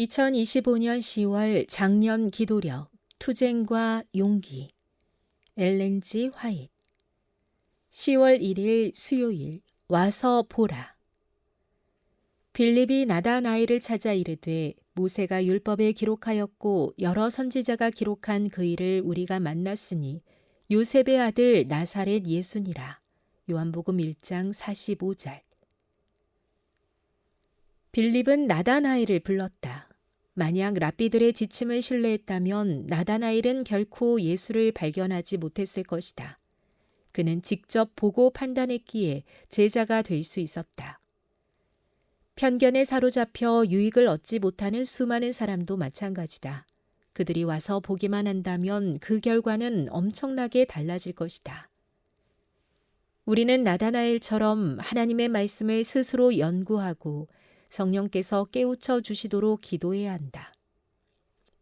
2025년 10월 작년 기도력 투쟁과 용기. 엘렌지 화이트. 10월 1일 수요일 와서 보라. 빌립이 나다나이를 찾아 이르되 모세가 율법에 기록하였고 여러 선지자가 기록한 그 일을 우리가 만났으니 요셉의 아들 나사렛 예수니라. 요한복음 1장 45절. 빌립은 나다나엘을 불렀다. 만약 랍비들의 지침을 신뢰했다면 나다나엘은 결코 예수를 발견하지 못했을 것이다. 그는 직접 보고 판단했기에 제자가 될 수 있었다. 편견에 사로잡혀 유익을 얻지 못하는 수많은 사람도 마찬가지다. 그들이 와서 보기만 한다면 그 결과는 엄청나게 달라질 것이다. 우리는 나다나엘처럼 하나님의 말씀을 스스로 연구하고 성령께서 깨우쳐 주시도록 기도해야 한다.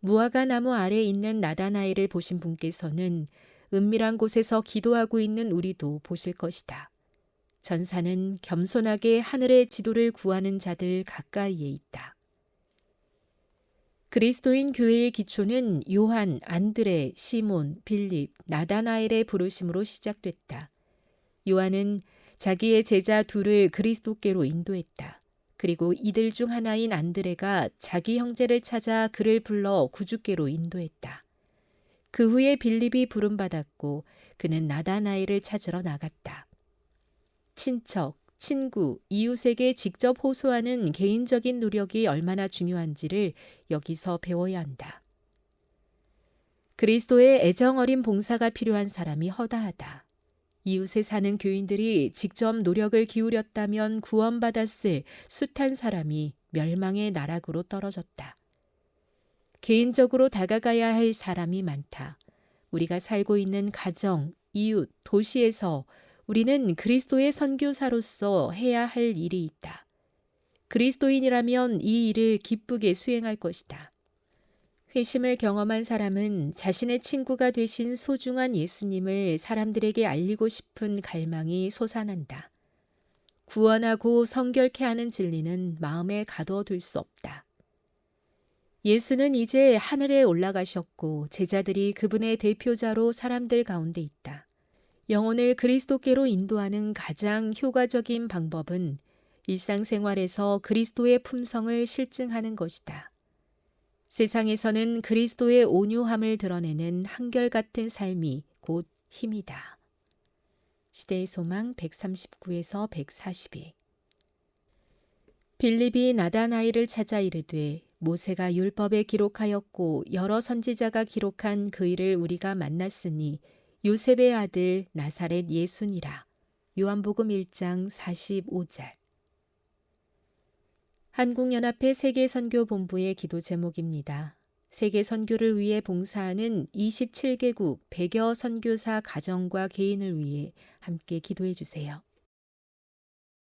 무화과 나무 아래 있는 나다나엘을 보신 분께서는 은밀한 곳에서 기도하고 있는 우리도 보실 것이다. 전사는 겸손하게 하늘의 지도를 구하는 자들 가까이에 있다. 그리스도인 교회의 기초는 요한, 안드레, 시몬, 빌립, 나다나엘의 부르심으로 시작됐다. 요한은 자기의 제자 둘을 그리스도께로 인도했다. 그리고 이들 중 하나인 안드레가 자기 형제를 찾아 그를 불러 구주께로 인도했다. 그 후에 빌립이 부름받았고 그는 나다나엘을 찾으러 나갔다. 친척, 친구, 이웃에게 직접 호소하는 개인적인 노력이 얼마나 중요한지를 여기서 배워야 한다. 그리스도의 애정 어린 봉사가 필요한 사람이 허다하다. 이웃에 사는 교인들이 직접 노력을 기울였다면 구원받았을 숱한 사람이 멸망의 나락으로 떨어졌다. 개인적으로 다가가야 할 사람이 많다. 우리가 살고 있는 가정, 이웃, 도시에서 우리는 그리스도의 선교사로서 해야 할 일이 있다. 그리스도인이라면 이 일을 기쁘게 수행할 것이다. 회심을 경험한 사람은 자신의 친구가 되신 소중한 예수님을 사람들에게 알리고 싶은 갈망이 솟아난다. 구원하고 성결케 하는 진리는 마음에 가둬둘 수 없다. 예수는 이제 하늘에 올라가셨고 제자들이 그분의 대표자로 사람들 가운데 있다. 영혼을 그리스도께로 인도하는 가장 효과적인 방법은 일상생활에서 그리스도의 품성을 실증하는 것이다. 세상에서는 그리스도의 온유함을 드러내는 한결같은 삶이 곧 힘이다. 시대의 소망 139에서 142 빌립이 나다나이를 찾아 이르되 모세가 율법에 기록하였고 여러 선지자가 기록한 그 일을 우리가 만났으니 요셉의 아들 나사렛 예수니라. 요한복음 1장 45절 한국연합회 세계선교본부의 기도 제목입니다. 세계 선교를 위해 봉사하는 27개국 100여 선교사 가정과 개인을 위해 함께 기도해 주세요.